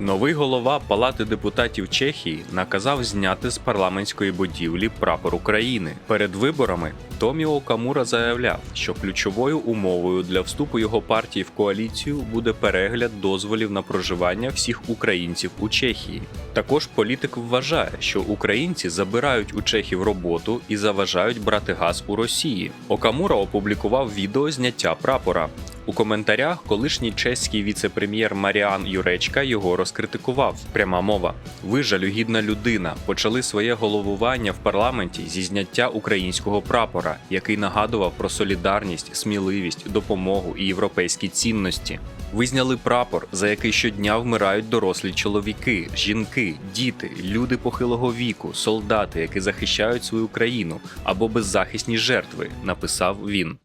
Новий голова Палати депутатів Чехії наказав зняти з парламентської будівлі прапор України. Перед виборами Томіо Камура заявляв, що ключовою умовою для вступу його партії в коаліцію буде перегляд дозволів на проживання всіх українців у Чехії. Також політик вважає, що українці забирають у чехів роботу і заважають брати газ у Росії. Окамура опублікував відео зняття прапора. У коментарях колишній чеський віце-прем'єр Маріан Юречка його розкритикував. Пряма мова: ви жалюгідна людина. Почали своє головування в парламенті зі зняття українського прапора, який нагадував про солідарність, сміливість, допомогу і європейські цінності. Ви зняли прапор, за який щодня вмирають дорослі чоловіки, жінки, діти, люди похилого віку, солдати, які захищають свою країну або беззахисні жертви, написав він.